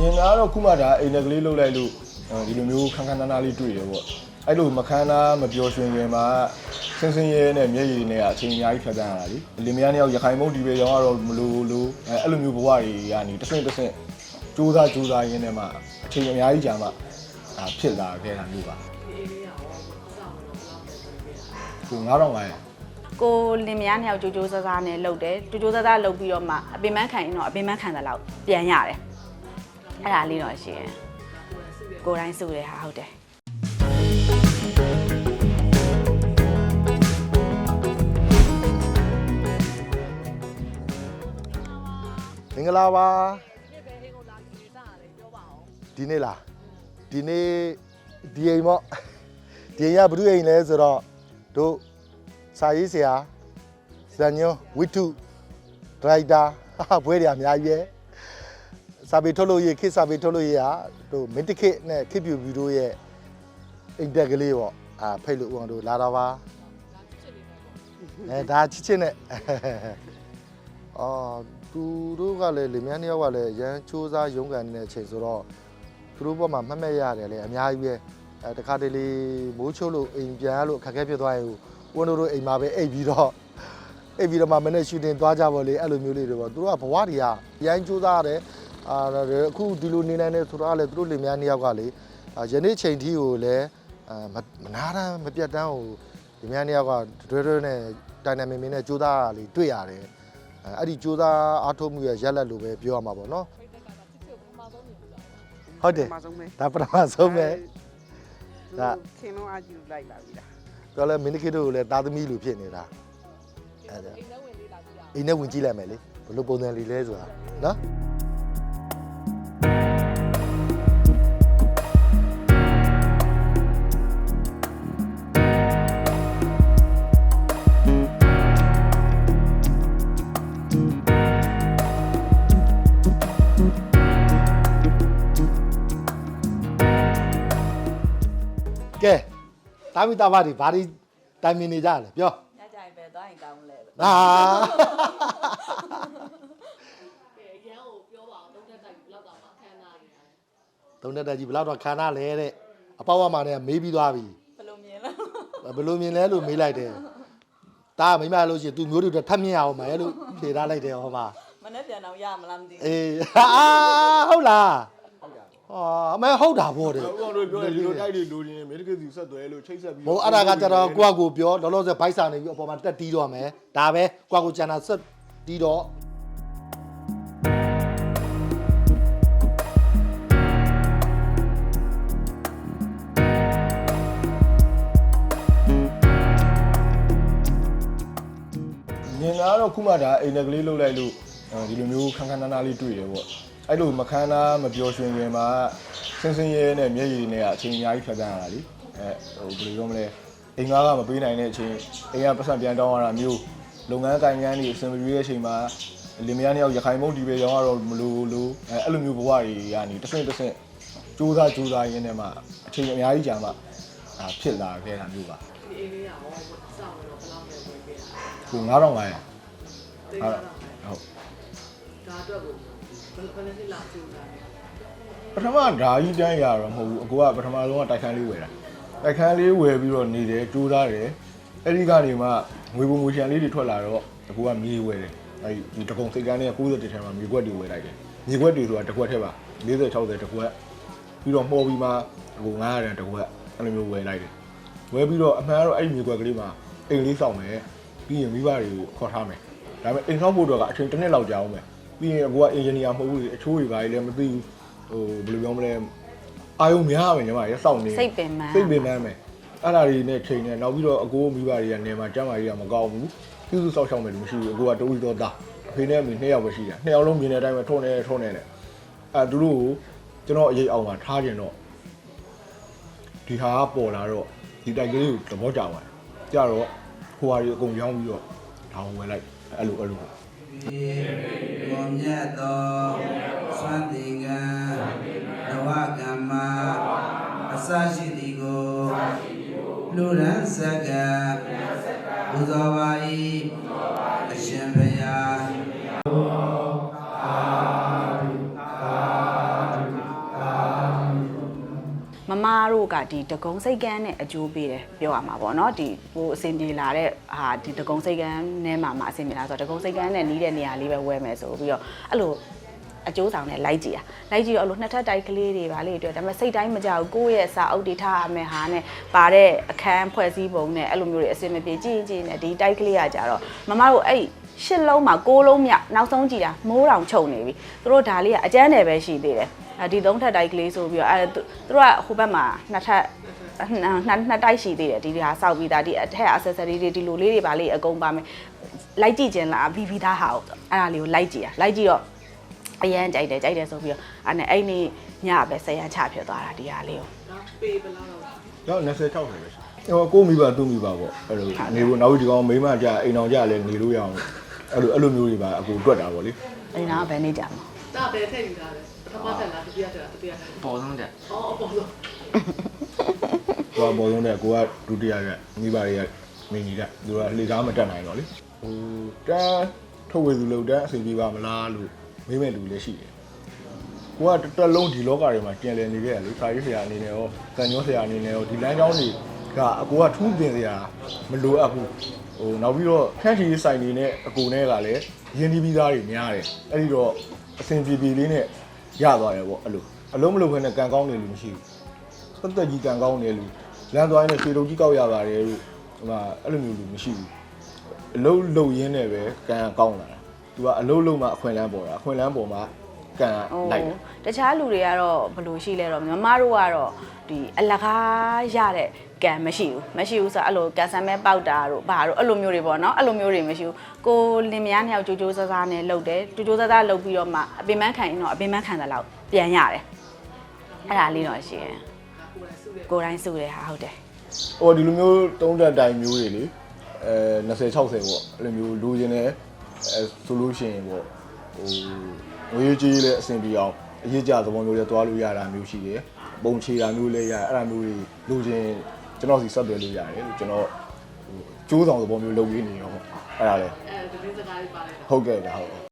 မြင်တာကတော့ခုမှဒါအိမ်နဲ့ကလေးလှုပ်လိုက်လို့အဲဒီလိုမျိုးခန်းခန်းနားနားလေးတွေ့ရပေါ့အဲ့လိုမခန်းနာမပျော်ရွှင်ခင်မှာစင်းစင်းရဲနဲ့မျက်ရည်နဲ့အချိန်အများကြီးဖြတ်တန်းရတာလေလင်မယားနှစ်ယောက်ရခိုင်မုတ်ဒီပဲရောင်းကတော့မလို့လို့အဲအဲ့လိုမျိုးဘဝတွေကနေတစ်ဆင့်တစ်ဆင့်စူးစမ်းစူးစမ်းရင်းနဲ့မှအချိန်အများကြီးကြာမှဒါဖြစ်လာခဲ့တာမျိုးပါကို9500ကိုလင်မယားနှစ်ယောက်ကြိုးကြိုးစားစားနဲ့လှုပ်တယ်ကြိုးကြိုးစားစားလှုပ်ပြီးတော့မှအပင်ပန်းခံရင်တော့အပင်ပန်းခံတဲ့လောက်ပြန်ရတယ် အဲ့ဒါလေးတော့ရှိရင်ကိုယ်တိုင်းစုတယ်ဟာဟုတ်တယ်မင်္ဂလာပါဒီနေ့လားဒီနေ့ဒီအိမ်မော့ဒီအိမ်ကဘုသူအိမ်လဲဆိုတော့တို့စာရေးဆရာဇန်ညွန်းဝိတုဒရိုက်တာဟာဘွဲတွေအများကြီးပဲ စာပေထုတ်လို့ရေးခေတ်စာပေထုတ်လို့ရေးဟာတို့မင်းတခေတ်နဲ့ခေတ်ပြူဘီတို့ရဲ့အိမ်တက်ကလေးပေါ့အာဖိတ်လို့ဦးအောင်တို့လာတော့ပါအဲဒါချစ်ချစ်နဲ့အာသူတို့ကလည်းလင်မယားနှစ်ယောက်ကလည်းရန်စူးစားရုန်းကန်နေတဲ့အချိန်ဆိုတော့သူတို့ဘက်မှာမှတ်မဲ့ရတယ်လေအများကြီးပဲအဲတခါတလေမိုးချိုးလို့အိမ်ပြန်ရလို့အခက်အခဲဖြစ်သွားရင်ဝန်တို့တို့အိမ်မှာပဲအိပ်ပြီးတော့အိပ်ပြီးတော့မှမနေ့ရှူတင်သွားကြပါလေအဲ့လိုမျိုးလေးတွေပေါ့သူတို့ကဘဝတွေကရန်စူးစားရတယ် အာအခုဒီလိုနေနိုင်တယ်ဆိုတော့လည်းသူတို့လင်မယားနှစ်ယောက်ကလေအာယနေ့ချိန်ထိကိုလည်းအာမမနာတမ်းမပြတ်တမ်းဟိုလင်မယားနှစ်ယောက်ကတွဲတွဲနဲ့တိုင်တိုင်မင်မင်နဲ့စူးစားရလေတွေ့ရတယ်အဲအဲ့ဒီစူးစမ်းအားထုတ်မှုရဲ့ရက်လက်လို့ပဲပြောရမှာပေါ့နော်ဟုတ်တယ်ပထမဆုံးပဲဒါပထမဆုံးပဲဒါဒါခင်လုံးအကြည့်လိုက်လာပြီလားပြောလဲမင်းတခေတ်တို့ကိုလည်းသားသမီးလိုဖြစ်နေတာအဲ့ဒါအိမ်နဲ့ဝင်ကြည့်လိုက်မယ်လေဘယ်လိုပုံစံလေးလဲဆိုတာနော် တာမီတာဘာဒီဘာဒီတိုင်မင်နေကြလဲပြောညကြရင်ပဲသွားရင်ကောင်းလဲဟာရန်ကိုပြောပါအောင်တုံးတက်တိုက်ဘလောက်တော့မှခန်းနာနေရတယ်သုံးတက်တက်ကြီးဘယ်လောက်တော့ခန္ဓာလဲတဲ့အပေါက်ဝမှာနဲ့မေးပြီးသွားပြီဘယ်လိုမြင်လဲဘယ်လိုမြင်လဲလို့မေးလိုက်တယ်ဒါကမိမလို့ရှိရင် तू မျိုးတွေတော့ထပ်မြင်အောင်မယ်လို့ဖြေထားလိုက်တယ်ဟောမှာမနေ့ပြန်တော့ရမလားမသိဘူးအေးအာဟုတ်လား ဟာအမေဟုတ်တာဗောတယ်ဦးအောင်တို့ပြောတယ်ဒီလိုတိုက်တွေလိုချင်မေတ္တကစီဆက်သွဲလို့ချိတ်ဆက်ပြီးဘိုးအဲ့ဒါကကြတော့ကိုကကိုပြောလောလောဆယ်ဘိုက်စာနေပြီးအပေါ်မှာတက်တီးတော့မယ်ဒါပဲကိုကကိုကျန်တာဆက်တီးတော့မြင်တာကတော့ခုမှဒါအိမ်နဲ့ကလေးလှုပ်လိုက်လို့ဒီလိုမျိုးခန်းခန်းနားနားလေးတွေ့ရပေါ့ အဲ့လိုမခန်းနာမပျော်ရွှင်ခင်မှာစင်းစင်းရဲနဲ့မျက်ရည်နဲ့အချိန်အများကြီးဖြတ်တန်းရတာလေအဲဟိုဘယ်လိုပြောမလဲအိမ်ကားကမပေးနိုင်တဲ့အချိန်အိမ်ကပတ်စံပြန်တောင်းရတာမျိုးလုပ်ငန်းကိုင်ငန်းတွေအဆင်မပြေတဲ့အချိန်မှာလင်မယားနှစ်ယောက်ရခိုင်မုတ်ဒီပဲရောင်းရတော့မလို့လို့အဲအဲ့လိုမျိုးဘဝတွေကနေတစ်ဆင့်တစ်ဆင့်စူးစမ်းစူးစမ်းရင်းနဲ့မှအချိန်အများကြီးကြာမှဒါဖြစ်လာခဲ့တာမျိုးပါဒီအိမ်လေးကရောစောင့်တော့ဘယ်လောက်ပဲဝင်ခဲ့တာကို9500တိတ်ဟုတ်တော့ဟုတ်ဒါအတွက်ကို ဘယ်လိုလဲလာကြည့်လာပထမဓာကြီးတန်းရတော့မဟုတ်ဘူးအကိုကပထမဆုံးကတိုက်ခန်းလေးဝယ်တာတိုက်ခန်းလေးဝယ်ပြီးတော့နေတယ်ကြိုးစားတယ်အဲ့ဒီကနေမှငွေပုံငွေချန်လေးတွေထွက်လာတော့အကိုကမြေဝယ်တယ်အဲ့ဒီတကုံစိတ်ကန်းလေးက90တက်ထဲမှာမြေခွက်တွေဝယ်လိုက်တယ်မြေခွက်တွေဆိုတာတစ်ခွက်ထဲပါ40 60တစ်ခွက်ပြီးတော့မှော်ပြီးမှအကို900ရန်တစ်ခွက်အဲ့လိုမျိုးဝယ်လိုက်တယ်ဝယ်ပြီးတော့အမှန်ကတော့အဲ့ဒီမြေခွက်ကလေးမှာအိမ်လေးစောင့်မယ်ပြီးရင်မိဘတွေကိုခေါ်ထားမယ်ဒါပေမဲ့အိမ်ဆောက်ဖို့တော့ကအချိန်တစ်နှစ်လောက်ကြာအောင်မယ် ပြီးရင်အကိုကအင်ဂျင်နီယာမဟုတ်ဘူးလေအချိုးတွေပါလေလည်းမသိဘူးဟိုဘယ်လိုပြောမလဲအာယုံများမယ်ညီမရေစောင့်နေစိတ်ပင်ပန်းစိတ်ပင်ပန်းမယ်အဲ့ဒါတွေနဲ့ချိန်နေနောက်ပြီးတော့အကိုမိဘတွေကနေမှာကျမ်းမာရေးကမကောင်းဘူးပြုစုစောင့်ရှောက်မယ်လို့မရှိဘူးအကိုကတိုးပြီးတော့သားအဖေနဲ့အမေနှစ်ယောက်ပဲရှိတာနှစ်ယောက်လုံးမြင်တဲ့အတိုင်းပဲထုံးနေထုံးနေတယ်အဲသူတို့ကိုကျွန်တော်အရေးအောင်မှာထားကျင်တော့ဒီဟာကပေါ်လာတော့ဒီတိုက်ကလေးကိုသဘောကျပါတယ်ကြတော့ဟိုဟာတွေအကုန်ရောင်းပြီးတော့ဒါကိုဝယ်လိုက်အဲ့လိုအဲ့လို ဘုံမြတ်သောသံတိကံနဝကမ္မအစရှိသည်ကိုလူရန်စက္ကဘုဇောပါ၏အရှင်ဘုရား ကဒီတကုံစိတ်ကန်းနဲ့အကျိုးပေးတယ်ပြောရမှာပေါ့နော်ဒီဟိုအစင်ပြေလာတဲ့ဟာဒီတကုံစိတ်ကန်းနဲ့မှာမှာအစင်ပြေလာဆိုတော့တကုံစိတ်ကန်းနဲ့နီးတဲ့နေရာလေးပဲဝဲမယ်ဆိုပြီးတော့အဲ့လိုအကျိုးဆောင်နဲ့လိုက်ကြည့်တာလိုက်ကြည့်တော့အဲ့လိုနှစ်ထပ်တိုက်ကလေးတွေပါလေတွေ့ဒါပေမဲ့စိတ်တိုင်းမကြောက်ကိုယ့်ရဲ့စာအုပ်တွေထားရမယ်ဟာနဲ့ပါတဲ့အခန်းဖွဲ့စည်းပုံနဲ့အဲ့လိုမျိုးတွေအစင်မပြေကြည့်ရင်ကြည့်နေဒီတိုက်ကလေးကကြတော့မမတို့အဲ့ရှစ်လုံးမှာကိုးလုံးမြောက်နောက်ဆုံးကြည့်တာမိုးတောင်ခြုံနေပြီသူတို့ဒါလေးကအကျန်းတယ်ပဲရှိသေးတယ်အဲ ဒီသုံးထပ်တိုက်ကလေးဆိုပြီးတော့အဲသူတို့ကဟိုဘက်မှာနှစ်ထပ်နှစ်နှစ်တိုက်ရှိသေးတယ်ဒီဟာစောက်ပြီးသားဒီအထက် accessory တွေဒီလိုလေးတွေပါလေးအကုန်ပါမယ်လိုက်ကြည့်ခြင်းလား VV သားဟာအဲ့ဒါလေးကိုလိုက်ကြည့်ရလိုက်ကြည့်တော့အရန်ကြိုက်တယ်ကြိုက်တယ်ဆိုပြီးတော့အဲ့နဲ့အဲ့နေ့ညပဲဆရာချဖြစ်သွားတာဒီဟာလေးကိုနော်ပေးဘယ်လောက်တော့တော့20 60ပဲရှိဟိုကိုမိဘသူ့မိဘပေါ့အဲ့လိုနေဖို့နောက်ဒီကောင်မိမကြအိမ်အောင်ကြလဲနေလို့ရအောင်အဲ့လိုအဲ့လိုမျိုးတွေပါအကူတွက်တာပေါ့လေအဲ့ဒါကဘယ်နေ့ကြာမှာဒါပဲထည့်ယူထားတယ် ပထမတက်လားဒုတိယတက်လားဒုတိယတက်ပေါ်ဆုံးတဲ့အော်အပေါ်ဆုံးကိုကပေါ်ဆုံးတဲ့ကိုကဒုတိယကမိဘတွေကမင်းကြီးကသူကလေကားမတက်နိုင်တော့လေဟိုတန်းထုတ်ဝေသူလို့တန်းအဆင်ပြေပါမလားလို့မေးမဲ့လူလည်းရှိတယ်ကိုကတစ်တက်လုံးဒီလောကတွေမှာကျင်လည်နေခဲ့ရလေခါကြီးဆရာအနေနဲ့ရောကံကျော်ဆရာအနေနဲ့ရောဒီလမ်းကြောင်းတွေကအကိုကထူးတင်စရာမလိုအပ်ဘူးဟိုနောက်ပြီးတော့ခန့်ချီဆိုင်နေနဲ့အကိုနဲ့ကလည်းရင်းနှီးပြီးသားတွေများတယ်အဲ့ဒီတော့အဆင်ပြေပြေလေးနဲ့ ရသွားတယ်ပေါ့အဲ့လိုအလုံးမလုံးဘဲနဲ့ကံကောင်းနေလို့မရှိဘူးသက်သက်ကြီးကံကောင်းတယ်လို့လမ်းသွားရင်လည်းခြေတုပ်ကြီးကောက်ရပါတယ်လို့ဟိုမှာအဲ့လိုမျိုးလူမရှိဘူးအလုံးလုံးရင်းနဲ့ပဲကံကောင်းလာတာသူကအလုံးလုံးမှအခွင့်အလန်းပေါ်တာအခွင့်အလန်းပေါ်မှာကံလိုက်တာတခြားလူတွေကတော့ဘယ်လိုရှိလဲတော့မမတို့ကတော့ဒီအလကားရတဲ့ ကံမရှိဘူးမရှိဘူးဆိုတော့အဲ့လိုကန်ဆယ်မဲပေါက်တာတို့ဘာတို့အဲ့လိုမျိုးတွေပေါ့နော်အဲ့လိုမျိုးတွေမရှိဘူးကိုလင်မယားနှစ်ယောက်ကြိုးကြိုးစားစားနဲ့လှုပ်တယ်ကြိုးကြိုးစားစားလှုပ်ပြီးတော့မှအပင်ပန်းခံရင်တော့အပင်ပန်းခံတဲ့လောက်ပြန်ရတယ်အဲ့ဒါလေးတော့ရှိရင်ကိုယ်တိုင်စုတယ်ဟာဟုတ်တယ်ဟိုဒီလိုမျိုးသုံးတက်တိုင်မျိုးတွေလေအဲ20 60ပေါ့အဲ့လိုမျိုးလိုချင်တယ်အဲဆိုလို့ရှိရင်ပေါ့ဟိုငွေကြီးလည်းအဆင်ပြေအောင်အရေးကြသဘောမျိုးလည်းတွားလို့ရတာမျိုးရှိတယ်ပုံချေတာမျိုးလည်းရအဲ့ဒါမျိုးတွေလိုချင် ကျွန်တော်စီဆက်သွယ်လို့ရတယ်လို့ကျွန်တော်ဟိုကျိုးဆောင်သဘောမျိုးလုပ်ရင်းနေရောပေါ့အဲ့ဒါလည်းအဲဒီစကားလေးပါလိုက်တာဟုတ်ကဲ့ဗျာဟုတ်ကဲ့